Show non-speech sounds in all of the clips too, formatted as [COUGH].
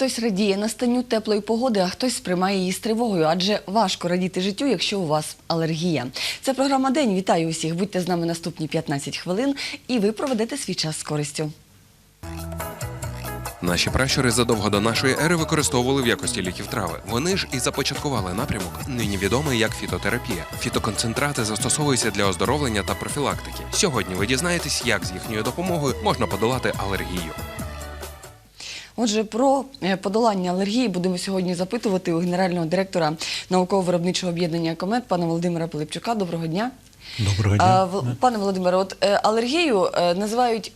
Хтось радіє настанню теплої погоди, а хтось сприймає її з тривогою, адже важко радіти життю, якщо у вас алергія. Це програма День. Вітаю усіх. Будьте з нами наступні 15 хвилин, і ви проведете свій час з користю. Наші пращури задовго до нашої ери використовували в якості ліків трави. Вони ж і започаткували напрямок, нині відомий як фітотерапія. Фітоконцентрати застосовуються для оздоровлення та профілактики. Сьогодні ви дізнаєтесь, як з їхньою допомогою можна подолати алергію. Отже, про е, подолання алергії будемо сьогодні запитувати у генерального директора науково-виробничого об'єднання «Комет» пана Володимира Пилипчука. Доброго дня. Доброго дня. Пане Володимире, от е, алергію е, називають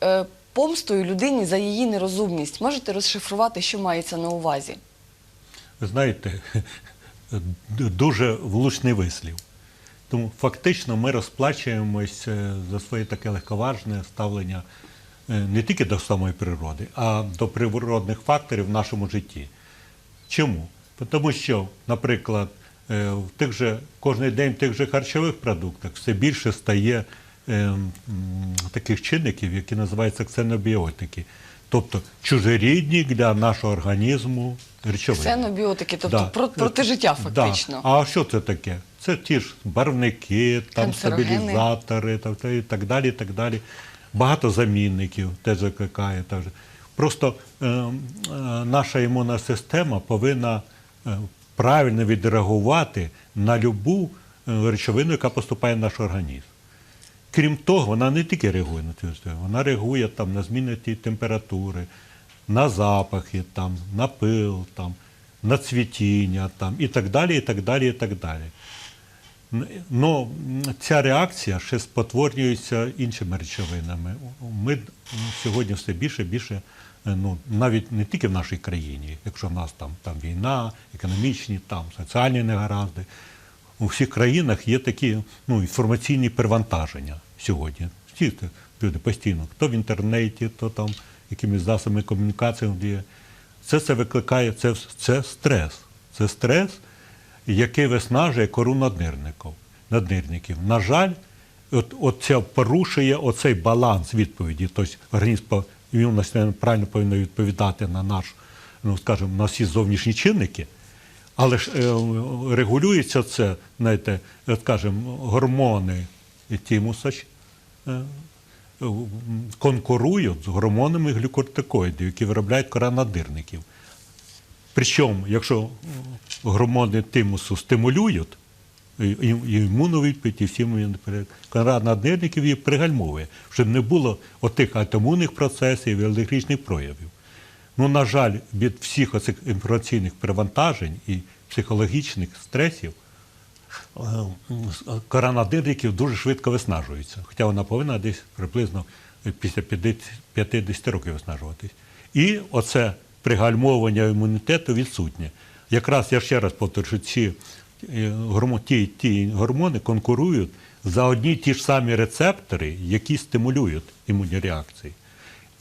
помстою людині за її нерозумність. Можете розшифрувати, що мається на увазі? Ви знаєте, [LAUGHS] дуже влучний вислів. Тому фактично ми розплачуємось за своє таке легковажне ставлення не тільки до самої природи, а до природних факторів в нашому житті. Чому? Тому що, наприклад, е, в тих же, кожен день в тих же харчових продуктах все більше стає е, таких чинників, які називаються ксенобіотики. Тобто чужорідні для нашого організму речовини. Ксенобіотики, тобто Да. про- проти життя фактично. Да. А що це таке? Це ті ж барвники, там стабілізатори та- та і так далі. і так далі. Багато замінників теж закликає. Просто е, е, наша імунна система повинна е, правильно відреагувати на любу е, речовину, яка поступає в наш організм. Крім того, вона не тільки реагує на цю систему, вона реагує там, на зміни температури, на запахи, там, на пил, там, на цвітіння там, і так далі, і так далі, і так далі. Ну, ця реакція ще спотворюється іншими речовинами. Ми сьогодні все більше більше, е, ну, навіть не тільки в нашій країні, якщо в нас там, там війна, економічні, там соціальні негаразди. У всіх країнах є такі ну, інформаційні перевантаження сьогодні. Всі люди постійно, хто в інтернеті, хто там якимись засобами комунікації. є. Це це викликає, це, це стрес. Це стрес, який виснажує кору наднирників. наднирників. На жаль, от, от це порушує оцей баланс відповіді. Тобто організм по- правильно повинна відповідати на наш, ну скажімо, на всі зовнішні чинники. Але ж е, регулюється це, знаєте, скажімо, гормони і тімуса ж, е, е, конкурують з гормонами глюкортикоїдів, які виробляють кора надирників. Причому, якщо гормони тимусу стимулюють, і, і, і імунну і всі імунні перед- кора наднирників її пригальмовує, щоб не було отих автоімунних процесів і алергічних проявів. Ну, на жаль, від всіх оцих інформаційних перевантажень і психологічних стресів е, м, с- кора надирників дуже швидко виснажується. Хоча вона повинна десь приблизно після 50 50 років виснажуватись. І оце пригальмовування імунітету відсутнє. Якраз я ще раз повторю, ці е, ті, ті гормони конкурують за одні ті ж самі рецептори, які стимулюють імунні реакції.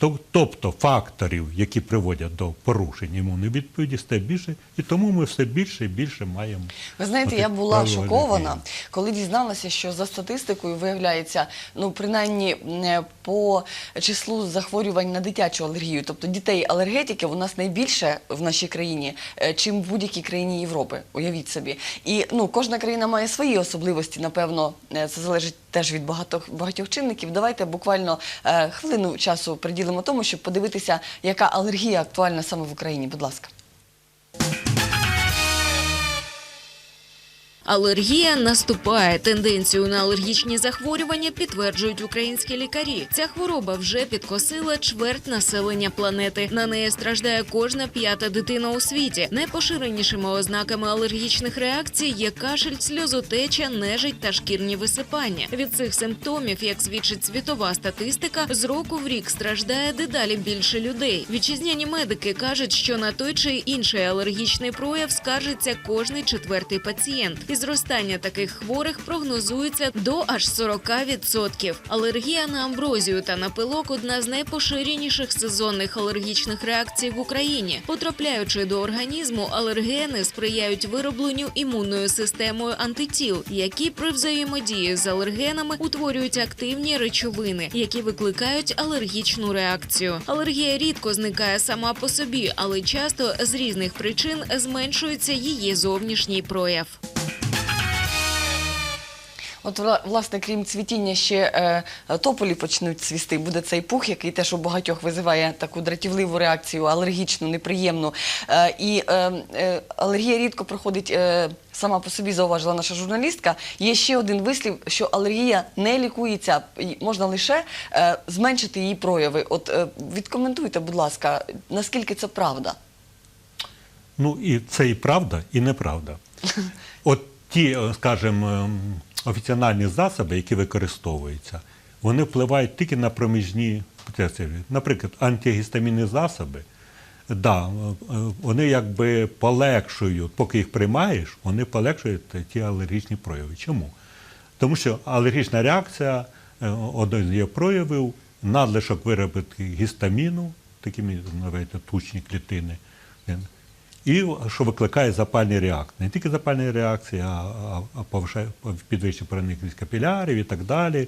То- Тобто факторів, які приводять до порушень імунної відповіді, стає більше, і тому ми все більше і більше маємо. Ви знаєте, я була шокована, коли дізналася, що за статистикою виявляється, ну принаймні е, по числу захворювань на дитячу алергію, тобто дітей алергетиків у нас найбільше в нашій країні, е, чим в будь-якій країні Європи. Уявіть собі. І ну кожна країна має свої особливості. Напевно, е, це залежить теж від багатьох багатьох чинників. Давайте буквально хвилину часу приділимо тому, щоб подивитися, яка алергія актуальна саме в Україні. Будь ласка. Алергія наступає. Тенденцію на алергічні захворювання підтверджують українські лікарі. Ця хвороба вже підкосила чверть населення планети. На неї страждає кожна п'ята дитина у світі. Найпоширенішими ознаками алергічних реакцій є кашель, сльозотеча, нежить та шкірні висипання. Від цих симптомів, як свідчить світова статистика, з року в рік страждає дедалі більше людей. Вітчизняні медики кажуть, що на той чи інший алергічний прояв скаржиться кожний четвертий пацієнт. Із зростання таких хворих прогнозується до аж 40%. Алергія на амброзію та на пилок одна з найпоширеніших сезонних алергічних реакцій в Україні. Потрапляючи до організму, алергени сприяють виробленню імунною системою антитіл, які при взаємодії з алергенами утворюють активні речовини, які викликають алергічну реакцію. Алергія рідко зникає сама по собі, але часто з різних причин зменшується її зовнішній прояв. От вла- власне, крім цвітіння, ще е, тополі почнуть цвісти. Буде цей пух, який теж у багатьох визиває таку дратівливу реакцію, алергічну, неприємну. Е, і е, алергія рідко проходить сама по собі, зауважила наша журналістка. Є ще один вислів, що алергія не лікується, можна лише зменшити її прояви. От відкоментуйте, будь ласка, наскільки це правда? Ну і це і правда, і неправда. [LAUGHS] От ті, скажімо, ем, офіціональні засоби, які використовуються, вони впливають тільки на проміжні процеси. Наприклад, антигістамінні засоби, да, е, е, вони якби полегшують, поки їх приймаєш, вони полегшують ті алергічні прояви. Чому? Тому що алергічна реакція, е, один з її проявів, надлишок виробити гістаміну, такі називають тучні клітини, і що викликає запальні реакції. Не тільки запальні реакції, а, підвищує проникність капілярів і так далі,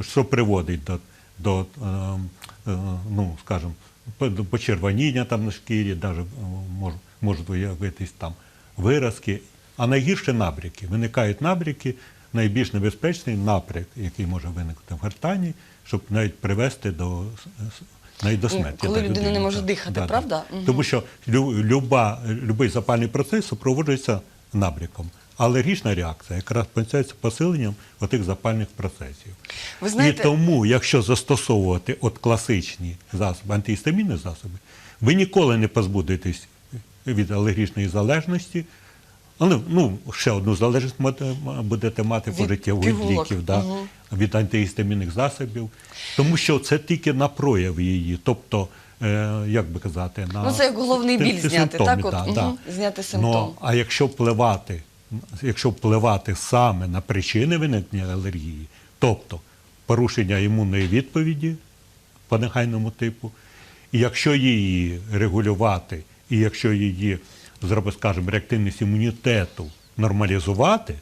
що приводить до, до е, е, ну, скажімо, почервоніння там на шкірі, навіть можуть, можуть виявитись там виразки. А найгірше набряки. Виникають набряки, найбільш небезпечний напряк, який може виникнути в гортані, щоб навіть привести до, с- навіть до Ну, смерті. коли да, людина не може дихати, да. правда? Мгм. Тому що лю, люба, любий запальний процес супроводжується набряком. Алергічна реакція якраз починається посиленням отих запальних процесів. Ви знаєте- І тому, якщо застосовувати от класичні засоби, антигістамінні засоби, ви ніколи не позбудетесь від алергічної залежності. Але ну, ще одну залежність будете мати Від пожиттєво ліків, да, Мгм. від антигістамінних засобів. Тому що це тільки на прояв її. Тобто, е, як би казати, на Ну, це як головний біль ти зняти, симптоми, так? От, да, да. зняти симптом. Ну, а якщо впливати, якщо впливати саме на причини виникнення алергії, тобто порушення імунної відповіді по негайному типу, і якщо її регулювати, і якщо її скажімо, реактивність імунітету нормалізувати,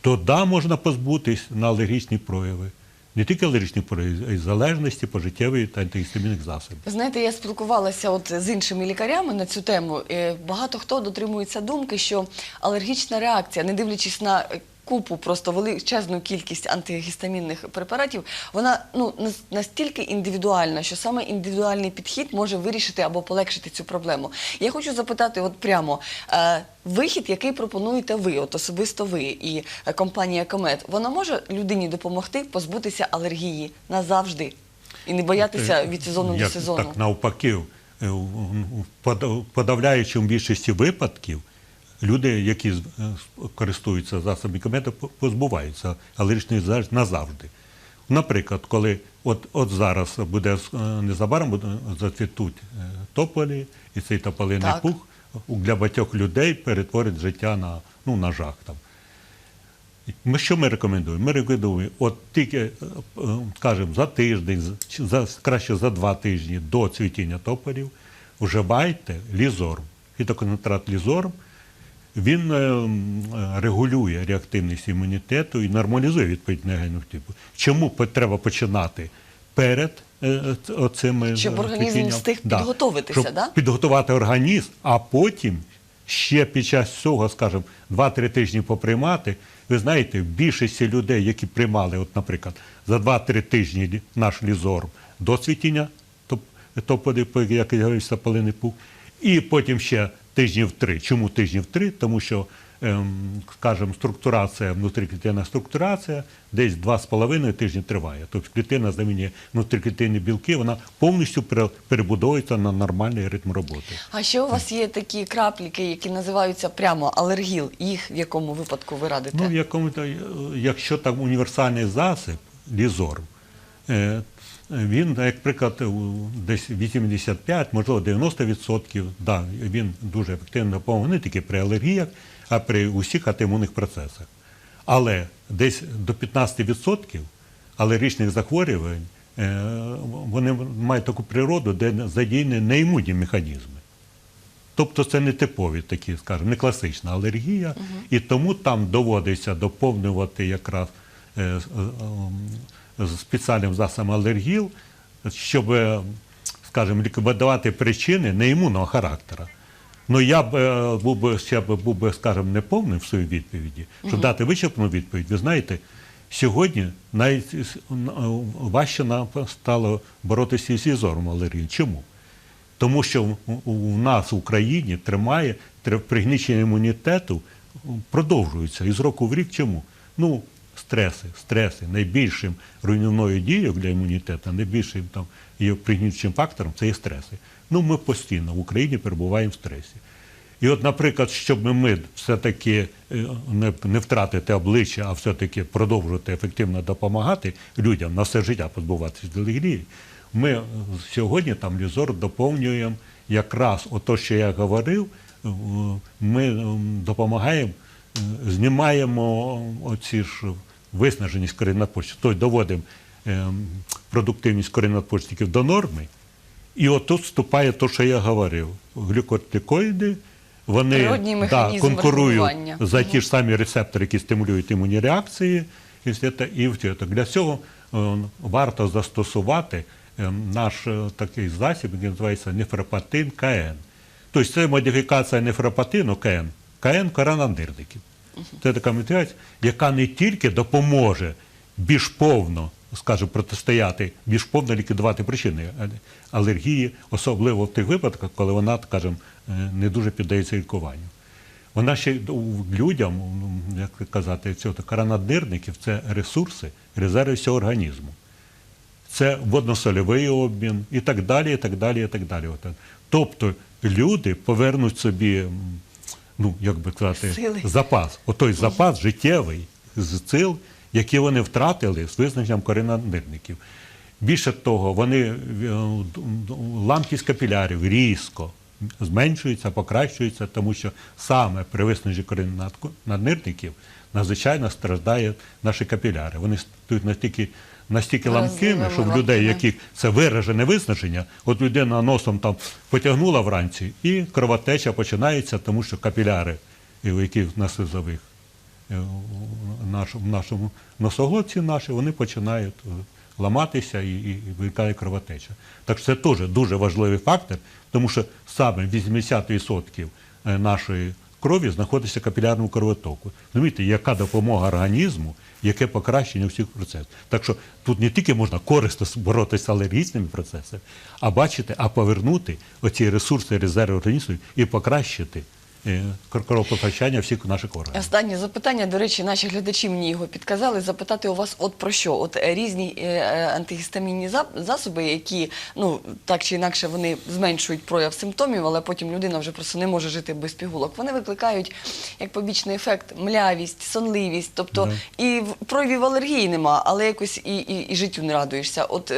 то да, можна позбутись на алергічні прояви. Не тільки алергічні прояви, а й залежності пожиттєвої та антигістамінних засобів. Знаєте, я спілкувалася от з іншими лікарями на цю тему. Багато хто дотримується думки, що алергічна реакція, не дивлячись на купу просто величезну кількість антигістамінних препаратів, вона ну настільки індивідуальна, що саме індивідуальний підхід може вирішити або полегшити цю проблему. Я хочу запитати, от прямо е, вихід, який пропонуєте ви, от особисто ви і е, компанія Комет, вона може людині допомогти позбутися алергії назавжди і не боятися від сезону до сезону. Так навпаки, е, в- в подав- подавляючому більшості випадків люди, які е, користуються засобами комети, по- позбуваються алергічної залежності назавжди. Наприклад, коли от, от зараз буде е, незабаром буде, зацвітуть е, тополі, і цей тополиний Так. пух для багатьох людей перетворить життя на, ну, на жах там. Ми що ми рекомендуємо? Ми рекомендуємо, от тільки, скажімо, за тиждень, за, краще за два тижні до цвітіння тополів, вживайте лізорм. Фітоконцентрат лізорм, він е, регулює реактивність імунітету і нормалізує відповідь негайного типу. Чому треба починати перед е, оцими Щоб е, організм цвітінням? встиг підготовитися, щоб да? підготувати організм, а потім ще під час цього, скажімо, 2-3 тижні поприймати. Ви знаєте, в більшості людей, які приймали, от, наприклад, за 2-3 тижні наш лізор до цвітіння, топ- тополі, як я говорю, сапалиний пух, і потім ще тижнів три. Чому тижнів три? Тому що, ем, скажімо, структурація, внутріклітинна структурація десь 2,5 тижні триває. Тобто клітина замінює внутріклітинні білки, вона повністю пере- перебудовується на нормальний ритм роботи. А ще у вас є такі крапліки, які називаються прямо алергіл. Їх в якому випадку ви радите? Ну, в якому то, якщо там універсальний засіб, лізорм, е, він, як приклад, десь 85, можливо, 90%, да, він дуже ефективно не тільки при алергіях, а при усіх автоімунних процесах. Але десь до 15% алергічних захворювань е, вони мають таку природу, де задіяні неімунні механізми. Тобто це не типові такі, скажімо, не класична алергія, і тому там доводиться доповнювати якраз е, з- спеціальним засобом алергіл, щоб, е, скажімо, ліквідувати причини неімунного характеру. Ну я б е, був би ще б був би, скажімо, неповним в своїй відповіді, щоб дати вичерпну відповідь. Ви знаєте, сьогодні навіть е, нам стало боротися із ізором алергії. Чому? Тому що у нас в Україні тримає пригнічення імунітету продовжується із року в рік. Чому? Ну, стреси, стреси. Найбільшим руйнівною дією для імунітету, найбільшим там є пригнічуючим фактором це є стреси. Ну, ми постійно в Україні перебуваємо в стресі. І от, наприклад, щоб ми все-таки е, не, втратити обличчя, а все-таки продовжувати ефективно допомагати людям на все життя позбуватися алергії, ми е, сьогодні там лізор доповнюємо якраз ото, що я говорив, е, ми е, допомагаємо, знімаємо оці ж виснаженість коріннопочтів, тобто доводимо е, продуктивність коріннопочтиків до норми, і отут вступає те, що я говорив. Глюкортикоїди, вони да, конкурують за ті ж самі рецептори, які стимулюють імунні реакції. І все те, і все те. Для цього е, варто застосувати е, наш е, такий засіб, який називається нефропатин КН. Тобто це модифікація нефропатину КН, КН коронадирників. Це така модифікація, яка не тільки допоможе більш повно, скажімо, протистояти, більш повно ліквідувати причини алергії, особливо в тих випадках, коли вона, скажімо, е, не дуже піддається лікуванню. Вона ще людям, ну, як казати, цього коронадирників це ресурси, резерви всього організму. Це водно-сольовий обмін і так далі, і так далі, і так далі. От. Тобто люди повернуть собі, ну, як би казати, Сили. запас, отой запас життєвий з сил, які вони втратили з визначенням коренадирників. Більше того, вони е, ламкість капілярів різко зменшується, покращується, тому що саме при виснаженні коренадирників надзвичайно страждають наші капіляри. Вони стають настільки, настільки ламкими, що в людей, яких це виражене виснаження, от людина носом там потягнула вранці, і кровотеча починається, тому що капіляри, які на слизових е, в нашому, в носоглотці наші, вони починають е, ламатися і, і, і виникає кровотеча. Так що це теж дуже важливий фактор, тому що саме 80% е, нашої крові знаходиться капілярному кровотоку. Розумієте, яка допомога організму, яке покращення всіх процесів. Так що тут не тільки можна корисно боротися з алергічними процесами, а бачити, а повернути оці ресурси, резерви організму і покращити кровопостачання всіх наших органів. Останнє запитання, до речі, наші глядачі мені його підказали, запитати у вас от про що? От е, різні е, е, антигістамінні засоби, які, ну, так чи інакше, вони зменшують прояв симптомів, але потім людина вже просто не може жити без пігулок. Вони викликають як побічний ефект млявість, сонливість, тобто і в- проявів алергії нема, але якось і, і, і життю не радуєшся. От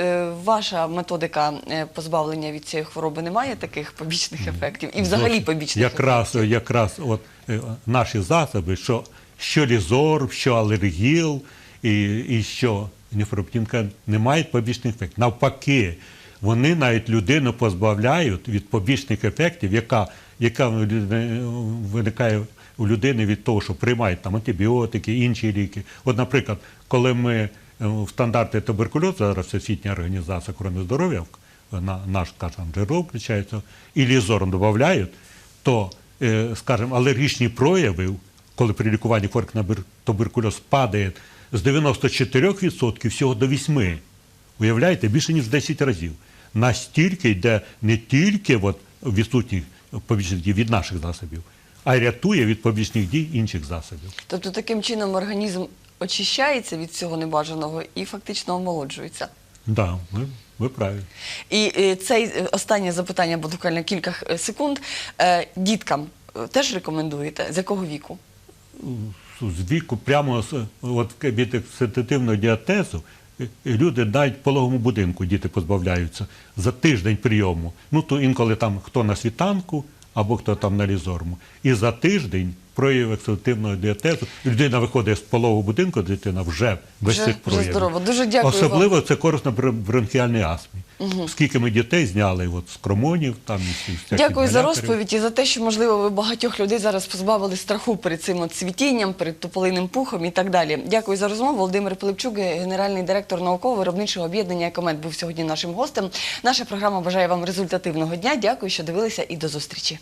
ваша методика позбавлення від цієї хвороби не має таких побічних ефектів? І взагалі побічних якраз, ефектів? Якраз от, е, наші засоби, що, що лізор, що алергіл і, і що нефроптінка не мають побічних ефектів. Навпаки, вони навіть людину позбавляють від побічних ефектів, яка, яка виникає у людини від того, що приймають там антибіотики, інші ліки. От, наприклад, коли ми е, в стандарти туберкульозу, зараз Всесвітня організація охорони здоров'я, на наш, скажімо, джерело включається, і лізором додають, то, скажімо, алергічні прояви, коли при лікуванні хворих на туберкульоз падає з 94% всього до 8%. Уявляєте, більше ніж в 10 разів. Настільки йде не тільки от відсутніх побічних дій від наших засобів, а й рятує від побічних дій інших засобів. Тобто таким чином організм очищається від цього небажаного і фактично омолоджується. Да, ви, ви праві. І е, цей е, останнє запитання, бо буквально кілька е, секунд. Діткам теж рекомендуєте? З якого віку? з віку прямо от від сенситивного діатезу люди навіть в пологовому будинку діти позбавляються за тиждень прийому. Ну то інколи там хто на світанку, або хто там на лізорму. І за тиждень прояв ексультивного діатезу. Людина виходить з полового будинку, дитина вже без Вже- цих вже здорово. Дуже дякую Особливо це корисно при бронхіальній астмі. Скільки ми дітей зняли от, з кромонів, там і всіх Дякую за розповідь і за те, що можливо ви багатьох людей зараз позбавили страху перед цим от цвітінням, перед тополиним пухом і так далі. Дякую за розмову. Володимир Пилипчук, генеральний директор науково-виробничого об'єднання «Екомет» був сьогодні нашим гостем. Наша програма бажає вам результативного дня. Дякую, що дивилися, і до зустрічі.